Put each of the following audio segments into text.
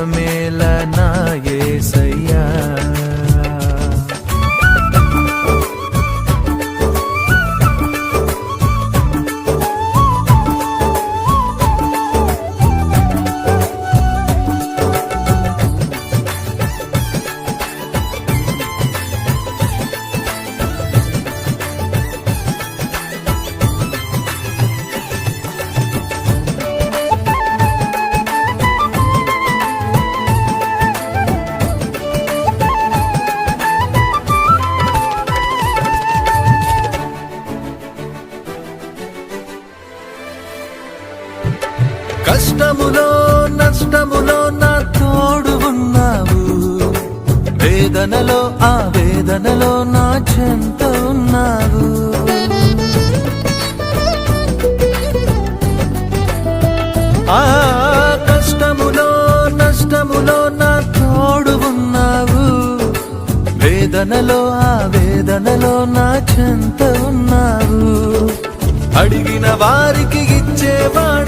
భయమేలా కష్టములో నష్టములో నా తోడు ఉన్నావు. వేదనలో ఆ వేదనలో నా చెంత ఉన్నావు. ఆ కష్టములో నష్టములో నా తోడు ఉన్నావు. వేదనలో ఆ వేదనలో నా చెంత ఉన్నావు. అడిగిన వారికి ఇచ్చేవాడు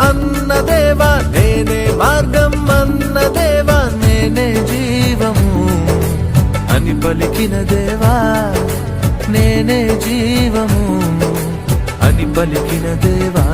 అన్నదేవా నేనే మార్గం అన్నదేవా నేనే జీవము. అని పలికిన దేవా నేనే జీవము. అని పలికిన దేవా